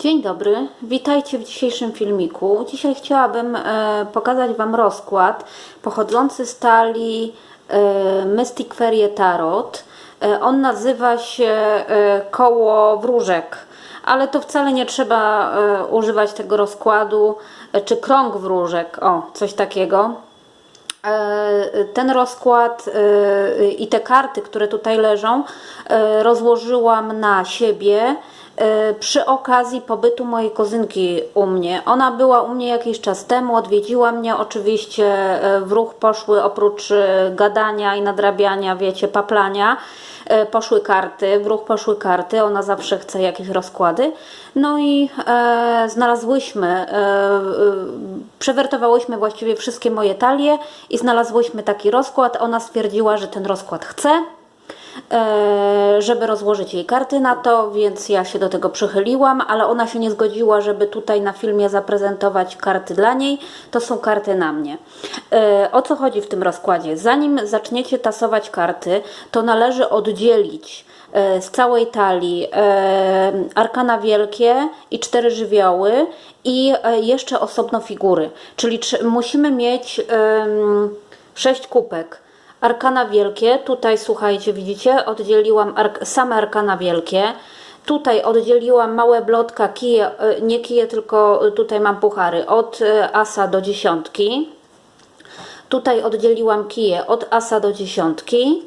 Dzień dobry, witajcie w dzisiejszym filmiku. Dzisiaj chciałabym e, pokazać Wam rozkład pochodzący z talii e, Mystic Ferie Tarot. E, on nazywa się Koło Wróżek, ale to wcale nie trzeba używać tego rozkładu, czy Krąg Wróżek, o, coś takiego. Ten rozkład i te karty, które tutaj leżą, rozłożyłam na siebie przy okazji pobytu mojej kuzynki u mnie. Ona była u mnie jakiś czas temu, odwiedziła mnie. Oczywiście e, w ruch poszły oprócz e, gadania i nadrabiania, wiecie, paplania, e, poszły karty, w ruch poszły karty. Ona zawsze chce jakieś rozkłady. No i e, znalazłyśmy, e, e, przewertowałyśmy właściwie wszystkie moje talie i znalazłyśmy taki rozkład. Ona stwierdziła, że ten rozkład chce e, żeby rozłożyć jej karty na to, więc ja się do tego przychyliłam, ale ona się nie zgodziła, żeby tutaj na filmie zaprezentować karty dla niej. To są karty na mnie. E, O co chodzi w tym rozkładzie? Zanim zaczniecie tasować karty, to należy oddzielić e, z całej talii e, arkana wielkie i cztery żywioły i e, jeszcze osobno figury. Czyli musimy mieć sześć kubek. Arkana wielkie, tutaj słuchajcie, widzicie, oddzieliłam ark same arkana wielkie. Tutaj oddzieliłam małe blotka, kije, e, nie kije, tylko tutaj mam puchary, od e, asa do dziesiątki. Tutaj oddzieliłam kije od asa do dziesiątki.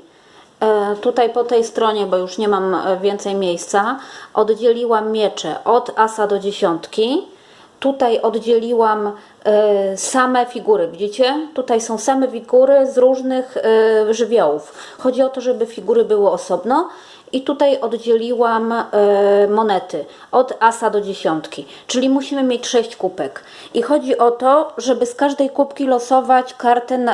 E, Tutaj po tej stronie, bo już nie mam więcej miejsca, oddzieliłam miecze od asa do dziesiątki. Tutaj oddzieliłam e, same figury, widzicie? Tutaj są same figury z różnych e, żywiołów. Chodzi o to, żeby figury były osobno. I tutaj oddzieliłam e, monety od asa do dziesiątki, czyli musimy mieć sześć kubek. I chodzi o to, żeby z każdej kubki losować kartę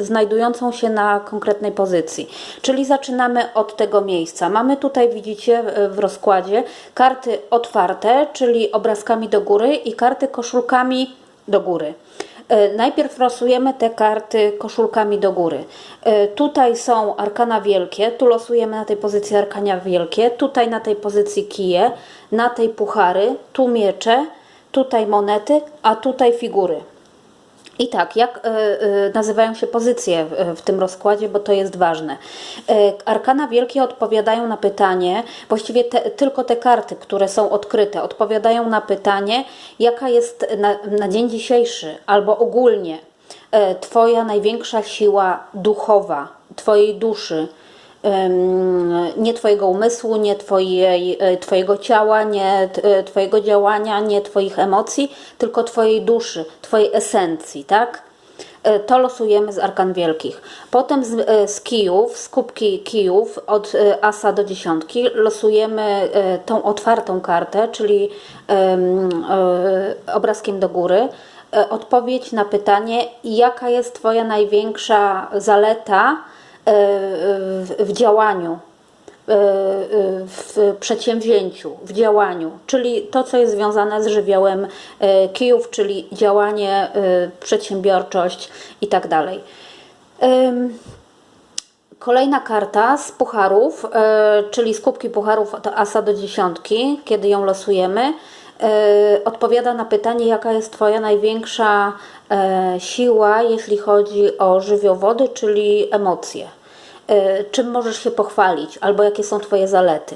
znajdującą się na konkretnej pozycji. Czyli zaczynamy od tego miejsca. Mamy tutaj, widzicie w rozkładzie, karty otwarte, czyli obrazkami do góry i karty koszulkami do góry. E, Najpierw losujemy te karty koszulkami do góry. E, Tutaj są arkana wielkie, tu losujemy na tej pozycji arkania wielkie, tutaj na tej pozycji kije, na tej puchary, tu miecze, tutaj monety, a tutaj figury. I tak, jak e, e, nazywają się pozycje w, tym rozkładzie, bo to jest ważne. E, Arkana wielkie odpowiadają na pytanie, właściwie te, tylko te karty, które są odkryte, odpowiadają na pytanie, jaka jest na, na dzień dzisiejszy albo ogólnie Twoja największa siła duchowa, Twojej duszy nie Twojego umysłu, nie twojej, e, Twojego ciała, nie e, Twojego działania, nie Twoich emocji, tylko Twojej duszy, Twojej esencji, tak? E, To losujemy z arkan wielkich. Potem z, z kijów, z kubki kijów od asa do dziesiątki losujemy tą otwartą kartę, czyli em, obrazkiem do góry. Odpowiedź na pytanie, jaka jest Twoja największa zaleta w, w działaniu, e, w przedsięwzięciu, w działaniu, czyli to, co jest związane z żywiołem e, kijów, czyli działanie, e, przedsiębiorczość i tak dalej. Kolejna karta z pucharów, e, czyli z kubki pucharów od asa do dziesiątki, kiedy ją losujemy, e, odpowiada na pytanie, jaka jest Twoja największa e, siła, jeśli chodzi o żywioł wody, czyli emocje. E, czym możesz się pochwalić, albo jakie są Twoje zalety.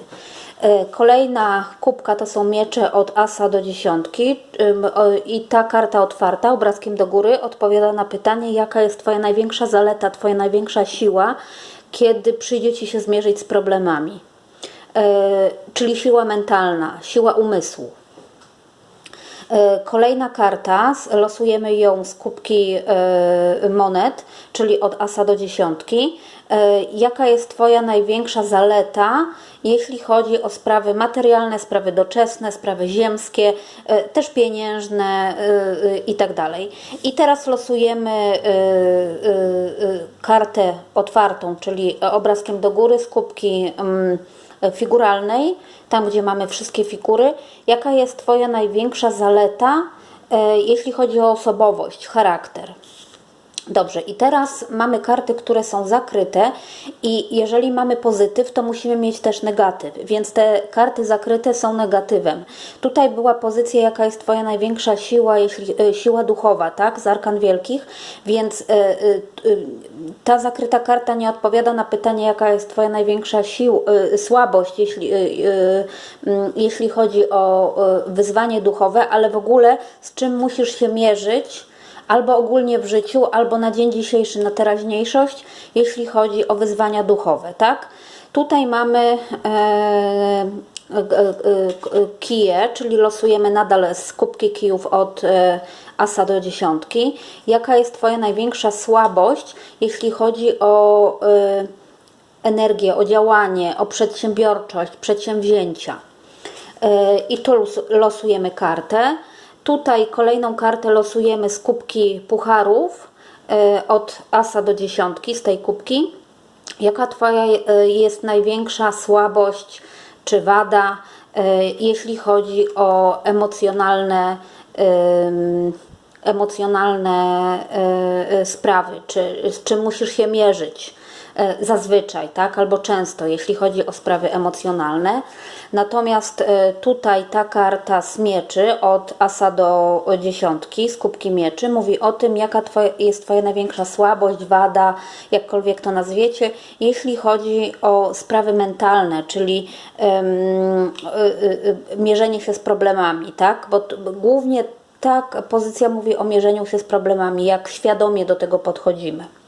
E, Kolejna kubka to są miecze od asa do dziesiątki i ta karta otwarta obrazkiem do góry odpowiada na pytanie, jaka jest Twoja największa zaleta, Twoja największa siła, kiedy przyjdzie Ci się zmierzyć z problemami. E, Czyli siła mentalna, siła umysłu. Kolejna karta, losujemy ją z kubki monet, czyli od asa do dziesiątki. E, Jaka jest Twoja największa zaleta, jeśli chodzi o sprawy materialne, sprawy doczesne, sprawy ziemskie, e, też pieniężne e, e, i tak. I teraz losujemy kartę otwartą, czyli obrazkiem do góry z kubki mm, figuralnej, tam gdzie mamy wszystkie figury, jaka jest Twoja największa zaleta, jeśli chodzi o osobowość, charakter. Dobrze, i teraz mamy karty, które są zakryte, i jeżeli mamy pozytyw, to musimy mieć też negatyw, więc te karty zakryte są negatywem. Tutaj była pozycja, jaka jest Twoja największa siła, jeśli, e, siła duchowa, tak, z arkan wielkich, więc e, e, e, ta zakryta karta nie odpowiada na pytanie, jaka jest Twoja największa sił, e, słabość, jeśli, e, e, mm, jeśli chodzi o e, wyzwanie duchowe, ale w ogóle z czym musisz się mierzyć albo ogólnie w życiu, albo na dzień dzisiejszy, na teraźniejszość, jeśli chodzi o wyzwania duchowe, tak? Tutaj mamy e, e, e, e, kije, czyli losujemy nadal z kubki kijów od asa do dziesiątki. Jaka jest Twoja największa słabość, jeśli chodzi o energię, o działanie, o przedsiębiorczość, przedsięwzięcia? I tu los- losujemy kartę. Tutaj kolejną kartę losujemy z kubki pucharów e, od asa do dziesiątki z tej kubki. Jaka Twoja e, jest największa słabość czy wada, e, jeśli chodzi o emocjonalne, em, emocjonalne sprawy, czy z czym musisz się mierzyć? E, zazwyczaj, tak, albo często, jeśli chodzi o sprawy emocjonalne. Natomiast e, tutaj ta karta z mieczy od asa do dziesiątki, z kubki mieczy, mówi o tym, jaka jest Twoja największa słabość, wada, jakkolwiek to nazwiecie, jeśli chodzi o sprawy mentalne, czyli y, mierzenie się z problemami, tak, bo głównie tak pozycja mówi o mierzeniu się z problemami, jak świadomie do tego podchodzimy.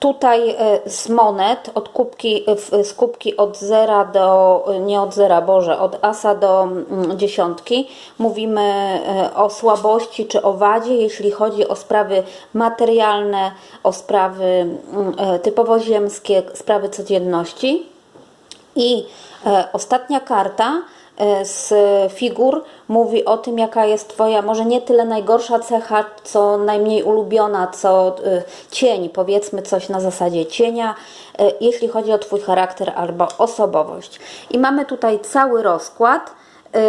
Tutaj e, z monet, od kubki, e, z kubki od zera do, nie od zera, Boże, od asa do mm, dziesiątki, mówimy e, o słabości czy o wadzie, jeśli chodzi o sprawy materialne, o sprawy mm, e, typowo ziemskie, sprawy codzienności. I e, ostatnia karta e, z figur mówi o tym, jaka jest Twoja, może nie tyle najgorsza cecha, co najmniej ulubiona, co e, cień, powiedzmy coś na zasadzie cienia, e, jeśli chodzi o Twój charakter albo osobowość. I mamy tutaj cały rozkład e,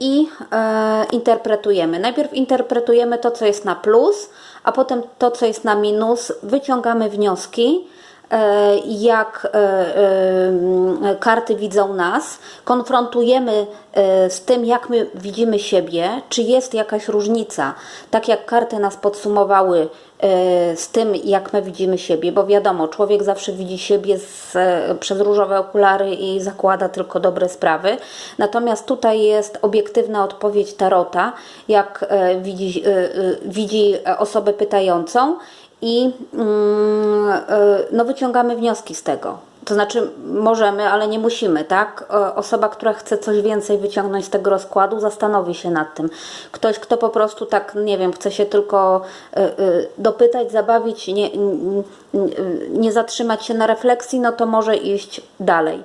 i e, interpretujemy. Najpierw interpretujemy to, co jest na plus, a potem to, co jest na minus, wyciągamy wnioski e, jak e, e, karty widzą nas, konfrontujemy e, z tym, jak my widzimy siebie, czy jest jakaś różnica, tak jak karty nas podsumowały e, z tym, jak my widzimy siebie, bo wiadomo, człowiek zawsze widzi siebie z, e, przez różowe okulary i zakłada tylko dobre sprawy, natomiast tutaj jest obiektywna odpowiedź Tarota, jak e, widzi, e, e, widzi osobę pytającą i mm, e, no, wyciągamy wnioski z tego. To znaczy możemy, ale nie musimy, tak? Osoba, która chce coś więcej wyciągnąć z tego rozkładu, zastanowi się nad tym. Ktoś, kto po prostu tak, nie wiem, chce się tylko e, e, dopytać, zabawić, nie, nie zatrzymać się na refleksji, no to może iść dalej.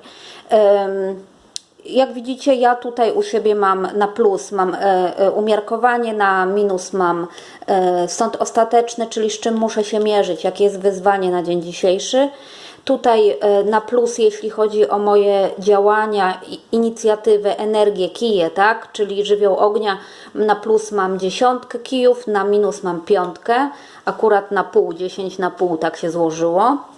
Jak widzicie, ja tutaj u siebie mam na plus mam e, e, umiarkowanie, na minus mam e, sąd ostateczny, czyli z czym muszę się mierzyć, jakie jest wyzwanie na dzień dzisiejszy. Tutaj na plus, jeśli chodzi o moje działania, inicjatywę, energię, kije, tak? Czyli żywioł ognia, na plus mam dziesiątkę kijów, na minus mam piątkę, akurat na pół, dziesięć na pół tak się złożyło.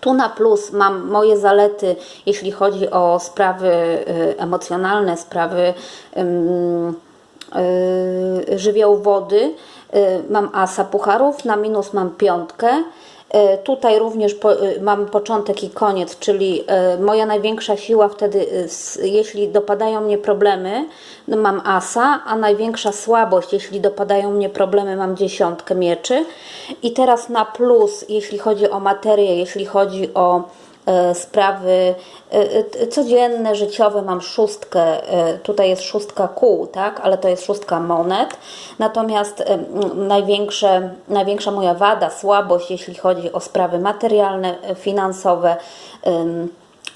Tu na plus mam moje zalety, jeśli chodzi o sprawy y, emocjonalne, sprawy y, żywioł wody. Y, Mam asa pucharów, na minus mam piątkę. Y, Tutaj również po, y, mam początek i koniec, czyli y, moja największa siła wtedy, jeśli dopadają mnie problemy, no mam asa, a największa słabość, jeśli dopadają mnie problemy, mam dziesiątkę mieczy. I teraz na plus, jeśli chodzi o materię, jeśli chodzi o e, sprawy e, e, codzienne, życiowe, mam szóstkę, e, tutaj jest szóstka kół, tak, ale to jest szóstka monet, natomiast e, największe, największa moja wada, słabość, jeśli chodzi o sprawy materialne, e, finansowe,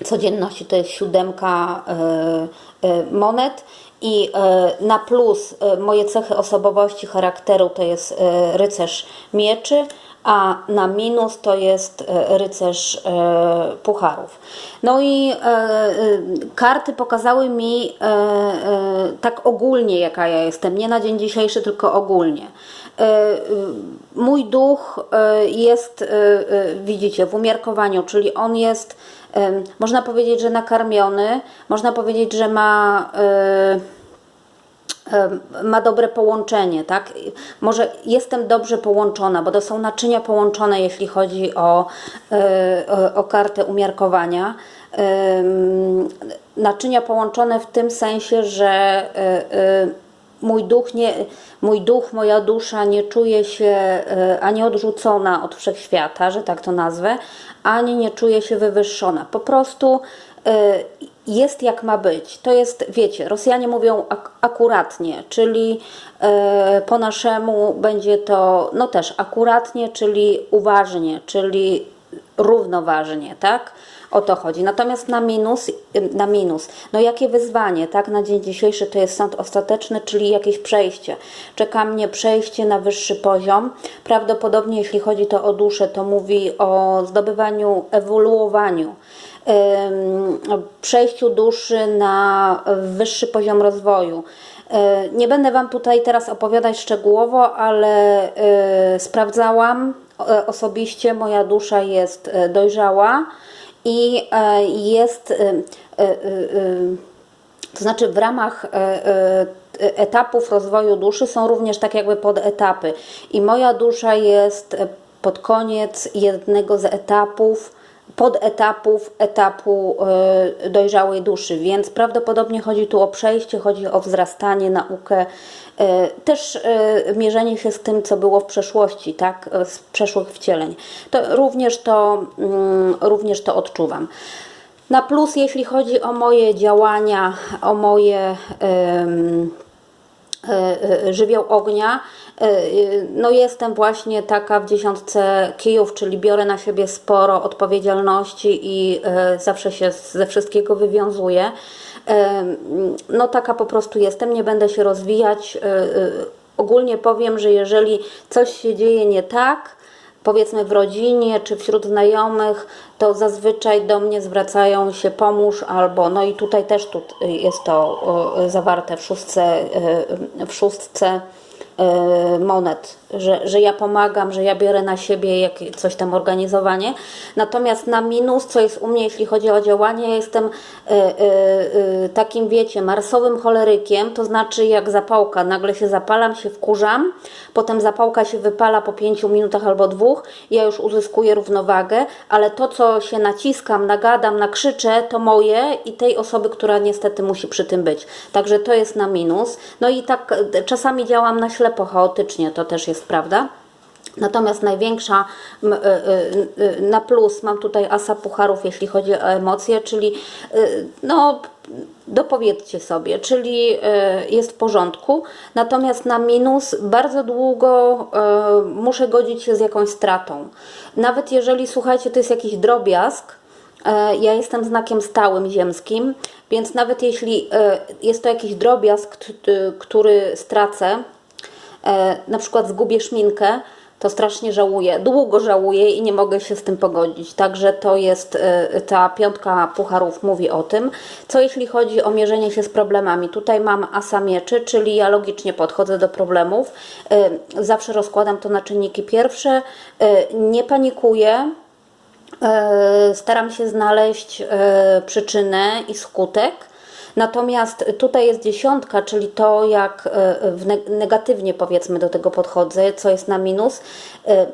codzienności to jest siódemka e, e, monet. I e, na plus e, moje cechy osobowości, charakteru to jest e, rycerz mieczy, a na minus to jest e, rycerz e, pucharów. No i e, karty pokazały mi tak ogólnie, jaka ja jestem, nie na dzień dzisiejszy, tylko ogólnie. Mój duch jest, widzicie, w umiarkowaniu, czyli on jest, można powiedzieć, że nakarmiony, można powiedzieć, że ma. Ma dobre połączenie, tak? Może jestem dobrze połączona, bo to są naczynia połączone, jeśli chodzi o, e, o, kartę umiarkowania. Naczynia połączone w tym sensie, że e, e, mój duch, nie, mój duch, moja dusza nie czuje się ani odrzucona od wszechświata, że tak to nazwę, ani nie czuje się wywyższona. Po prostu jest jak ma być. To jest, wiecie, Rosjanie mówią ak- akuratnie, czyli e, po naszemu będzie to, no też akuratnie, czyli uważnie, czyli równoważnie, tak? O to chodzi. Natomiast na minus, na minus, no jakie wyzwanie, tak? Na dzień dzisiejszy to jest sąd ostateczny, czyli jakieś przejście. Czeka mnie przejście na wyższy poziom. Prawdopodobnie, jeśli chodzi to o duszę, to mówi o zdobywaniu, ewoluowaniu przejściu duszy na wyższy poziom rozwoju. E, Nie będę Wam tutaj teraz opowiadać szczegółowo, ale e, sprawdzałam osobiście, moja dusza jest e, dojrzała i e, jest, e, e, e, to znaczy w ramach e, e, etapów rozwoju duszy są również tak jakby podetapy. I moja dusza jest e, pod koniec jednego z etapów, podetapów etapu e, dojrzałej duszy, więc prawdopodobnie chodzi tu o przejście, chodzi o wzrastanie, naukę, e, też e, mierzenie się z tym, co było w przeszłości, tak, z przeszłych wcieleń. To również to, mm, również to odczuwam. Na plus, jeśli chodzi o moje działania, o moje żywioł ognia. E, e, No jestem właśnie taka w dziesiątce kijów, czyli biorę na siebie sporo odpowiedzialności i e, zawsze się ze wszystkiego wywiązuję. E, No taka po prostu jestem, nie będę się rozwijać. E, e, Ogólnie powiem, że jeżeli coś się dzieje nie tak, powiedzmy w rodzinie czy wśród znajomych, to zazwyczaj do mnie zwracają się pomóż albo, no i tutaj też tu jest to e, zawarte w szóstce, e, w szóstce e, monet, że, że ja pomagam, że ja biorę na siebie jak, coś tam organizowanie. Natomiast na minus, co jest u mnie, jeśli chodzi o działanie, ja jestem e, e, e, takim, wiecie, marsowym cholerykiem, to znaczy jak zapałka, nagle się zapalam, się wkurzam, potem zapałka się wypala po pięciu minutach albo dwóch, ja już uzyskuję równowagę, ale to, co się naciskam, nagadam, nakrzyczę, to moje i tej osoby, która niestety musi przy tym być. Także to jest na minus. No i tak e, czasami działam na ślepo, chaotycznie, to też jest prawda. Natomiast największa y, y, y, na plus mam tutaj asa pucharów, jeśli chodzi o emocje, czyli no dopowiedzcie sobie, czyli jest w porządku. Natomiast na minus bardzo długo muszę godzić się z jakąś stratą. Nawet jeżeli słuchajcie, to jest jakiś drobiazg, Ja jestem znakiem stałym ziemskim, więc nawet jeśli jest to jakiś drobiazg, który stracę, na przykład zgubię szminkę, to strasznie żałuję, długo żałuję i nie mogę się z tym pogodzić. Także to jest, e, ta piątka pucharów mówi o tym. Co jeśli chodzi o mierzenie się z problemami? Tutaj mam asa mieczy, czyli ja logicznie podchodzę do problemów. E, Zawsze rozkładam to na czynniki pierwsze, e, nie panikuję, E, staram się znaleźć e, przyczynę i skutek. Natomiast tutaj jest dziesiątka, czyli to, jak e, negatywnie powiedzmy do tego podchodzę, co jest na minus. E,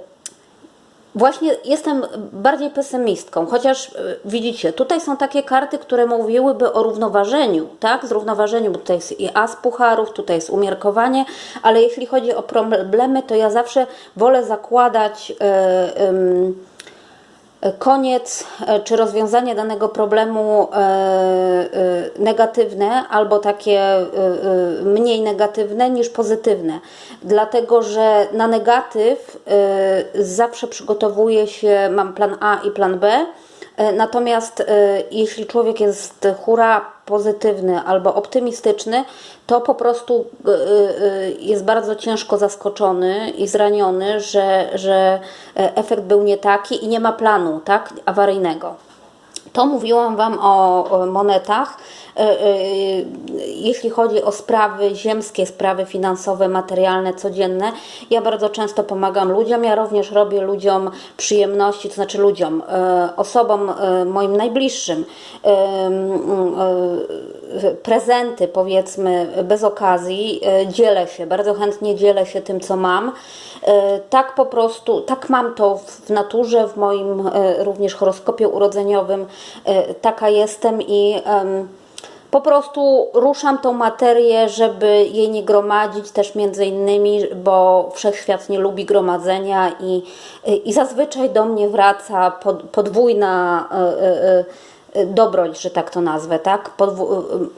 Właśnie jestem bardziej pesymistką, chociaż e, widzicie, tutaj są takie karty, które mówiłyby o równoważeniu, tak? Zrównoważeniu, bo tutaj jest i as pucharów, tutaj jest umiarkowanie, ale jeśli chodzi o problemy, to ja zawsze wolę zakładać. E, em, koniec e, czy rozwiązanie danego problemu e, e, negatywne albo takie mniej negatywne niż pozytywne. Dlatego, że na negatyw zawsze przygotowuję się, mam plan A i plan B. E, Natomiast e, jeśli człowiek jest hura pozytywny albo optymistyczny, to po prostu e, jest bardzo ciężko zaskoczony i zraniony, że, że efekt był nie taki i nie ma planu tak, awaryjnego. To mówiłam Wam o monetach. E, e, Jeśli chodzi o sprawy ziemskie, sprawy finansowe, materialne, codzienne, ja bardzo często pomagam ludziom. Ja również robię ludziom przyjemności, to znaczy ludziom, e, osobom moim najbliższym, prezenty, powiedzmy, bez okazji. E, Dzielę się, bardzo chętnie dzielę się tym, co mam. E, Tak po prostu, tak mam to w naturze, w moim e, również horoskopie urodzeniowym. Taka jestem i po prostu ruszam tą materię, żeby jej nie gromadzić też między innymi, bo wszechświat nie lubi gromadzenia i, i zazwyczaj do mnie wraca pod, podwójna dobroć, że tak to nazwę, tak?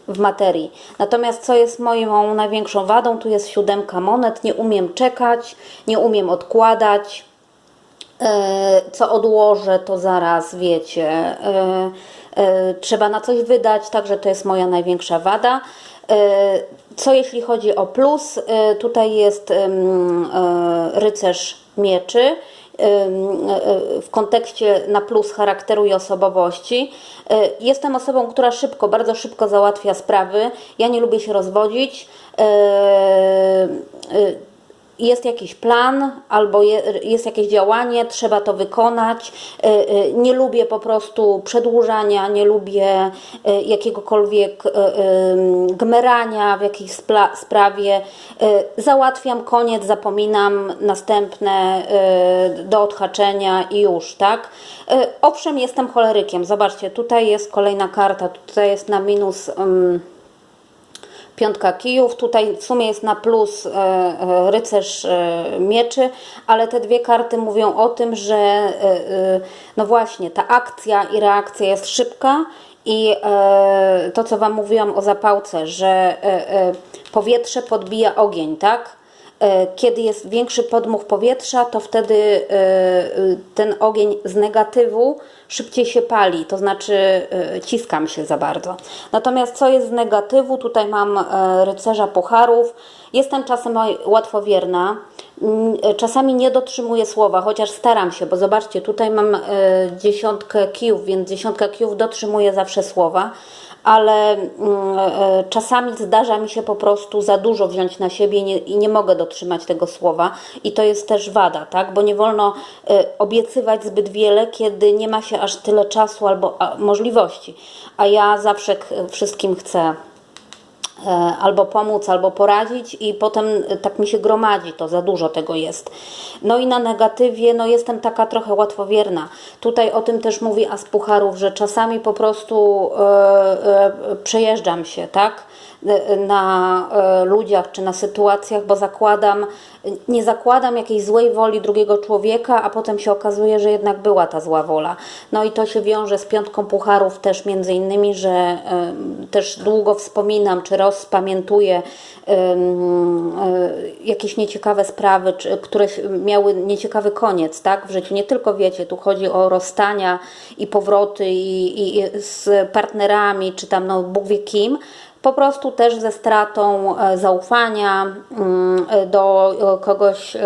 W materii. Natomiast co jest moją największą wadą, tu jest siódemka monet, nie umiem czekać, nie umiem odkładać, E, co odłożę, to zaraz wiecie. e, e, Trzeba na coś wydać, także to jest moja największa wada. Co jeśli chodzi o plus, tutaj jest rycerz mieczy w kontekście na plus charakteru i osobowości. E, Jestem osobą, która szybko, bardzo szybko załatwia sprawy. Ja nie lubię się rozwodzić. E, e, jest jakiś plan albo je, jest jakieś działanie, trzeba to wykonać. Y, y, Nie lubię po prostu przedłużania, nie lubię y, jakiegokolwiek gmerania w jakiejś sprawie. Załatwiam koniec, zapominam, następne do odhaczenia i już, tak? Owszem, jestem cholerykiem. Zobaczcie, tutaj jest kolejna karta, tutaj jest na minus. ym, piątka kijów. Tutaj w sumie jest na plus e, e, rycerz e, mieczy, ale te dwie karty mówią o tym, że no właśnie ta akcja i reakcja jest szybka i to, co Wam mówiłam o zapałce, że powietrze podbija ogień, tak? E, Kiedy jest większy podmuch powietrza, to wtedy e, e, ten ogień z negatywu szybciej się pali, to znaczy ciskam się za bardzo. Natomiast co jest z negatywu? Tutaj mam rycerza pucharów. Jestem czasem łatwowierna. Mm, Czasami nie dotrzymuję słowa, chociaż staram się, bo zobaczcie, tutaj mam dziesiątkę kijów, więc dziesiątka kijów dotrzymuje zawsze słowa ale mm, e, czasami zdarza mi się po prostu za dużo wziąć na siebie i nie, i nie mogę dotrzymać tego słowa i to jest też wada, tak? Bo nie wolno e, obiecywać zbyt wiele, kiedy nie ma się aż tyle czasu albo możliwości. A ja zawsze wszystkim chcę e, albo pomóc, albo poradzić i potem e, tak mi się gromadzi, to za dużo tego jest. No i na negatywie, no jestem taka trochę łatwowierna. Tutaj o tym też mówi As Pucharów, że czasami po prostu e, e, przejeżdżam się, tak? Na e, ludziach czy na sytuacjach, bo zakładam, nie zakładam jakiejś złej woli drugiego człowieka, a potem się okazuje, że jednak była ta zła wola. No i to się wiąże z piątką pucharów też między innymi, że też długo wspominam, czy rozpamiętuję e, jakieś nieciekawe sprawy, które miały nieciekawy koniec, tak, w życiu. Nie tylko wiecie, tu chodzi o rozstania i powroty i, i z partnerami, czy tam no Bóg wie kim, po prostu też ze stratą e, zaufania mm, e, do e, kogoś,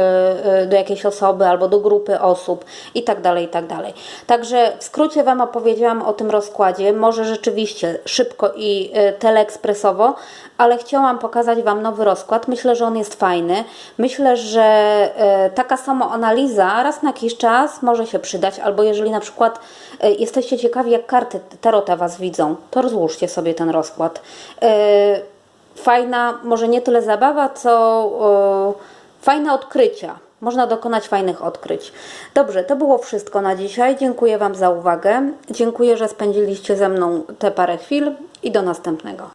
do jakiejś osoby albo do grupy osób i tak dalej, i tak. Także w skrócie Wam opowiedziałam o tym rozkładzie, może rzeczywiście szybko i teleekspresowo, ale chciałam pokazać Wam nowy rozkład. Myślę, że on jest fajny. Myślę, że taka samoanaliza raz na jakiś czas może się przydać, albo jeżeli na przykład jesteście ciekawi, jak karty Tarota Was widzą, to rozłóżcie sobie ten rozkład. E, Fajna, może nie tyle zabawa, co e, fajne odkrycia. Można dokonać fajnych odkryć. Dobrze, to było wszystko na dzisiaj. Dziękuję Wam za uwagę. Dziękuję, że spędziliście ze mną te parę chwil i do następnego.